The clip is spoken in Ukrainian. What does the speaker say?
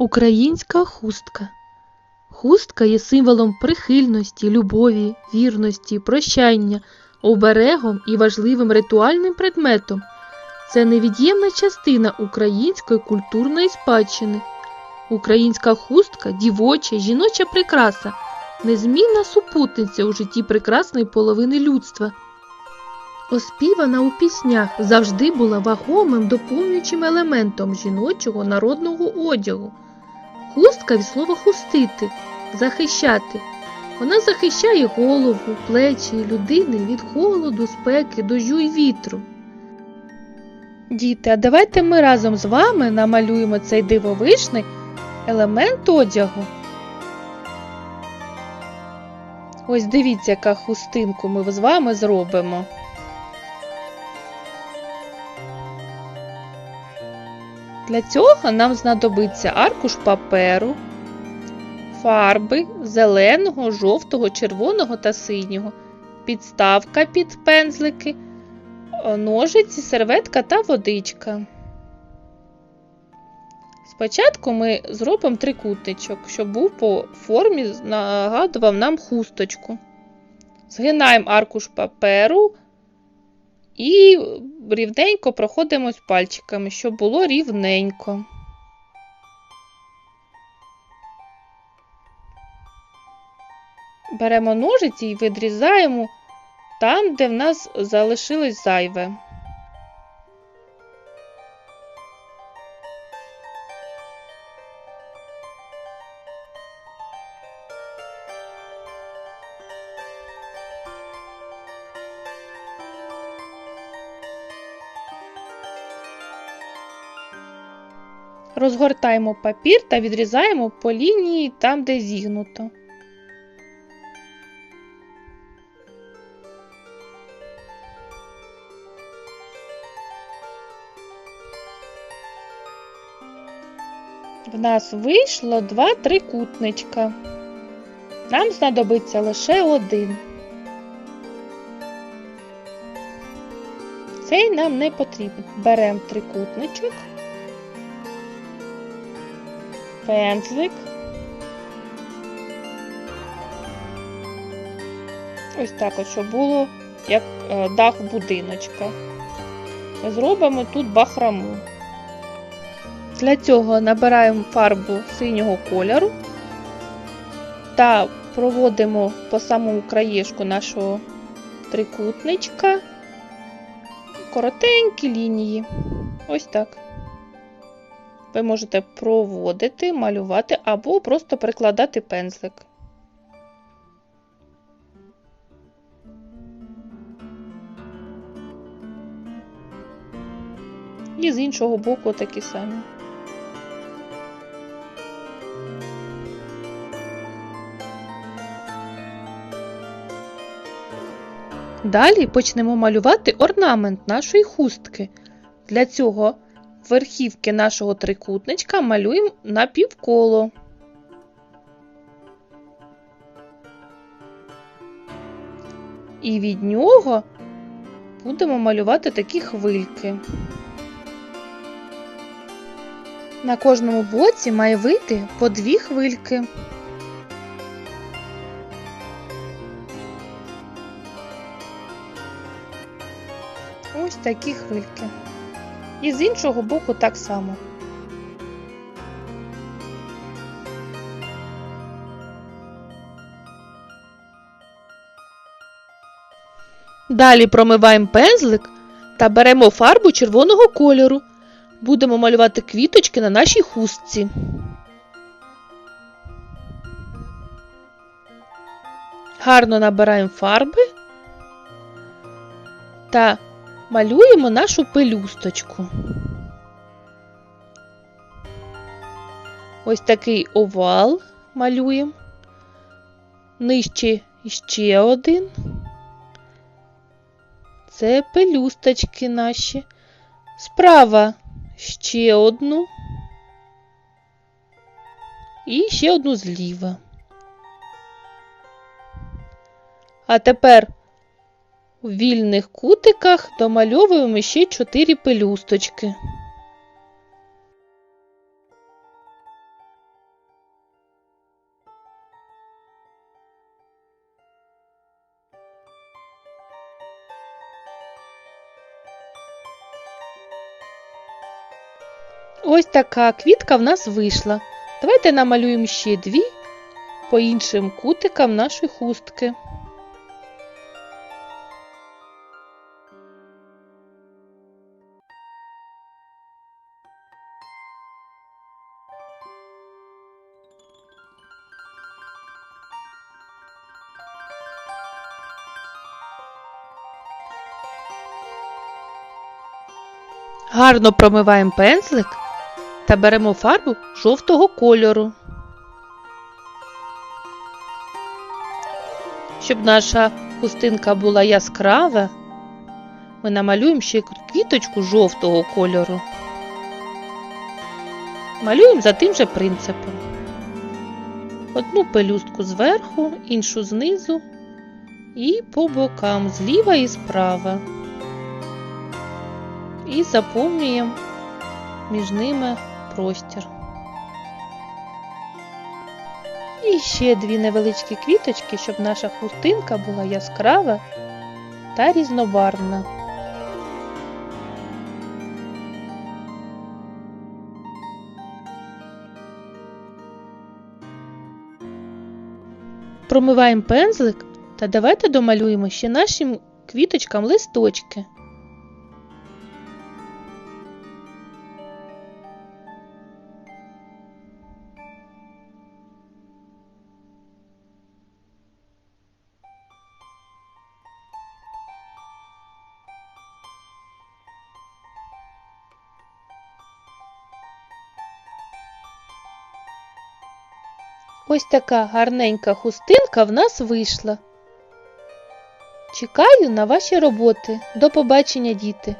Українська хустка. Хустка є символом прихильності, любові, вірності, прощання, оберегом і важливим ритуальним предметом. Це невід'ємна частина української культурної спадщини. Українська хустка дівоча, жіноча прикраса, незмінна супутниця у житті прекрасної половини людства. Оспівана у піснях завжди була вагомим доповнюючим елементом жіночого народного одягу. Хустка від слова хустити, захищати. Вона захищає голову, плечі людини від холоду, спеки, дождю й вітру. Діти, а давайте ми разом з вами намалюємо цей дивовижний елемент одягу. Ось дивіться, яка хустинку ми з вами зробимо. Для цього нам знадобиться аркуш паперу, фарби зеленого, жовтого, червоного та синього, підставка під пензлики, ножиці, серветка та водичка. Спочатку ми зробимо трикутничок, щоб був по формі, нагадував нам хусточку. Згинаємо аркуш паперу і рівненько проходимось пальчиками, щоб було рівненько. Беремо ножиці і відрізаємо там, де в нас залишилось зайве. Розгортаємо папір та відрізаємо по лінії там, де зігнуто. В нас вийшло два трикутничка. Нам знадобиться лише один. Цей нам не потрібен. Беремо трикутничок. Пензлик. Ось так от, щоб було як е, дах будиночка. Зробимо тут бахраму. Для цього набираємо фарбу синього кольору та проводимо по самому краєшку нашого трикутничка коротенькі лінії. Ось так. Ви можете проводити, малювати або просто прикладати пензлик. І з іншого боку такі самі. Далі почнемо малювати орнамент нашої хустки. Для цього верхівки нашого трикутничка малюємо на півколо. І від нього будемо малювати такі хвильки. На кожному боці має вийти по дві хвильки. Ось такі хвильки. І з іншого боку так само. Далі промиваємо пензлик та беремо фарбу червоного кольору. Будемо малювати квіточки на нашій хустці. Гарно набираємо фарби та малюємо нашу пелюсточку. Ось такий овал малюємо. Нижче ще один. Це пелюсточки наші. Справа ще одну. І ще одну зліва. А тепер в вільних кутиках домальовуємо ще чотири пелюсточки. Ось така квітка в нас вийшла. Давайте намалюємо ще дві по іншим кутикам нашої хустки. Гарно промиваємо пензлик та беремо фарбу жовтого кольору. Щоб наша хустинка була яскрава, ми намалюємо ще квіточку жовтого кольору. Малюємо за тим же принципом. Одну пелюстку зверху, іншу знизу і по бокам зліва і справа. І заповнюємо між ними простір. І ще дві невеличкі квіточки, щоб наша хустинка була яскрава та різнобарвна. Промиваємо пензлик та давайте домалюємо ще нашим квіточкам листочки. Ось така гарненька хустинка в нас вийшла. Чекаю на ваші роботи. До побачення, діти!